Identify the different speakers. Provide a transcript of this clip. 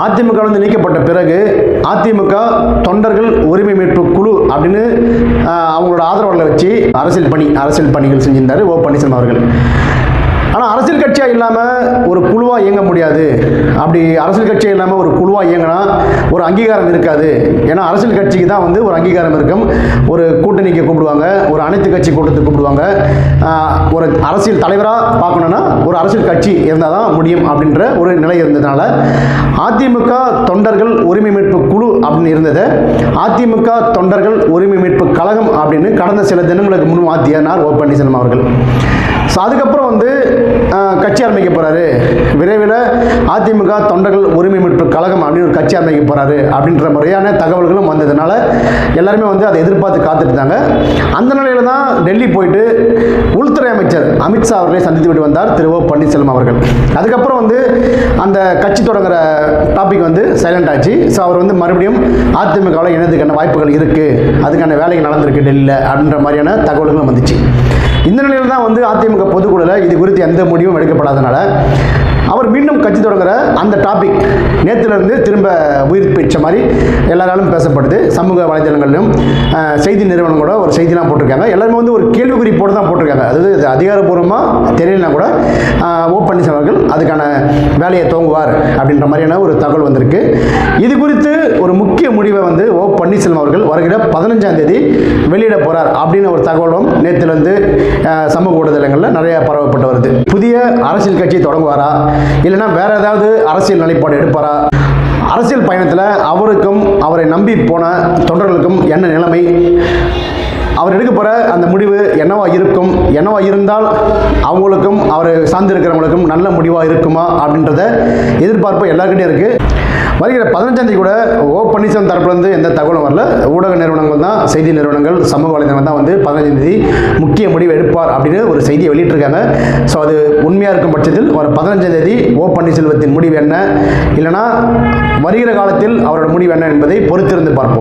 Speaker 1: அதிமுகவிலிருந்து நீக்கப்பட்ட பிறகு அதிமுக தொண்டர்கள் உரிமை மீட்பு குழு அப்படின்னு அவங்களோட ஆதரவாளர்களை வச்சு அரசியல் பணி அரசியல் பணிகள் செஞ்சிருந்தார் ஓ பன்னீர்செல்வம் அவர்கள். ஆனால் அரசியல் கட்சியாக இல்லாமல் ஒரு குழுவாக இயங்க முடியாது. அப்படி அரசியல் கட்சியாக இல்லாமல் ஒரு குழுவாக இயங்கினா ஒரு அங்கீகாரம் இருக்காது. ஏன்னா அரசியல் கட்சிக்கு தான் வந்து ஒரு அங்கீகாரம் இருக்கும். ஒரு கூட்டணிக்கு கூப்பிடுவாங்க ஒரு அனைத்து கட்சி கூட்டத்துக்கு கூப்பிடுவாங்க. ஒரு அரசியல் தலைவராக பார்க்கணுன்னா ஒரு அரசியல் கட்சி இருந்தால் தான் முடியும் அப்படின்ற ஒரு நிலை இருந்ததுனால அதிமுக தொண்டர்கள் உரிமை மீட்பு குழு அப்படின்னு இருந்தது. அதிமுக தொண்டர்கள் உரிமை மீட்பு கழகம் அப்படின்னு கடந்த சில தினங்களுக்கு முன் மாற்றியார் ஓ பன்னீர்செல்வம் அவர்கள். ஸோ அதுக்கப்புறம் வந்து கட்சி ஆரம்பிக்க போகிறாரு விரைவில் அதிமுக தொண்டர்கள் உரிமை மீட்பு கழகம் அப்படின்னு ஒரு கட்சி ஆரம்பிக்க போகிறாரு அப்படின்ற முறையான தகவல்களும் வந்ததுனால எல்லாருமே வந்து அதை எதிர்பார்த்து காத்துட்டு இருந்தாங்க. அந்த நிலையில் தான் டெல்லி போயிட்டு அமைச்சர் அமித்ஷா அவர்களை சந்தித்து விட்டு வந்தார் திரு ஓ பன்னீர்செல்வம் அவர்கள். அதுக்கப்புறம் வந்து அந்த கட்சி தொடங்குற டாபிக் வந்து சைலண்ட் ஆச்சு. ஸோ அவர் வந்து மறுபடியும் அதிமுகவில் இணையதுக்கான வாய்ப்புகள் இருக்குது அதுக்கான வேலைகள் நடந்திருக்கு டெல்லியில் அப்படின்ற மாதிரியான தகவல்களும் வந்துச்சு. இந்த நிலையில் தான் வந்து அதிமுக பொதுக்குழுவில் இது குறித்து எந்த முடிவும் எடுக்கப்படாதனால அவர் மீண்டும் கட்சி தொடங்குற அந்த டாபிக் நேற்றுலேருந்து திரும்ப உயிர் பெற்ற மாதிரி எல்லாராலும் பேசப்படுது. சமூக வலைதளங்களிலும் செய்தி நிறுவனம் கூட ஒரு செய்திலாம் போட்டிருக்காங்க. எல்லாருமே வந்து ஒரு கேள்விக்குறி போட்டு தான் போட்டிருக்காங்க. அதாவது அதிகாரப்பூர்வமாக தெரியலனா கூட ஓ பன்னீர்செல்வம் அவர்கள் அதுக்கான வேலையை துவங்குவார் அப்படின்ற மாதிரியான ஒரு தகவல் வந்திருக்கு. இது குறித்து ஒரு முக்கிய முடிவை வந்து ஓ பன்னீர்செல்வம் அவர்கள் வருகிற பதினஞ்சாம் தேதி வெளியிட போகிறார் அப்படின்னு ஒரு தகவலும் நேற்றுலேருந்து சமூக ஊடகங்களில் நிறைய பரவ வருது புதிய அரசியல் கட்சி தொடங்குவாரா? இல்லைன்னா வேற ஏதாவது அரசியல் நிலைப்பாடு எடுப்பாரா? அரசியல் பயணத்தில் அவருக்கும் அவரை நம்பி போன தொண்டர்களுக்கும் என்ன நிலைமை? அவர் எடுக்க போகிற அந்த முடிவு என்னவா இருக்கும்? என்னவா இருந்தால் அவங்களுக்கும் அவரை சார்ந்திருக்கிறவங்களுக்கும் நல்ல முடிவாக இருக்குமா அப்படின்றத எதிர்பார்ப்பு எல்லாருக்கிட்டையும் இருக்குது வருகிற பதினஞ்சாம் தேதி கூட ஓ பன்னீர்செல்வம் தரப்புலேருந்து எந்த தகவலும் வரல. ஊடக நிறுவனங்கள் தான் செய்தி நிறுவனங்கள் சமூக வலைதளங்கள் தான் வந்து பதினஞ்சாம் தேதி முக்கிய முடிவு எடுப்பார் அப்படின்னு ஒரு செய்தியை வெளியிட்டிருக்காங்க. ஸோ அது உண்மையாக இருக்கும் பட்சத்தில் வர பதினஞ்சாம் தேதி ஓ பன்னீர்செல்வத்தின் முடிவு என்ன? இல்லைனா வருகிற காலத்தில் அவரோட முடிவு என்ன என்பதை பொறுத்திருந்து பார்ப்போம்.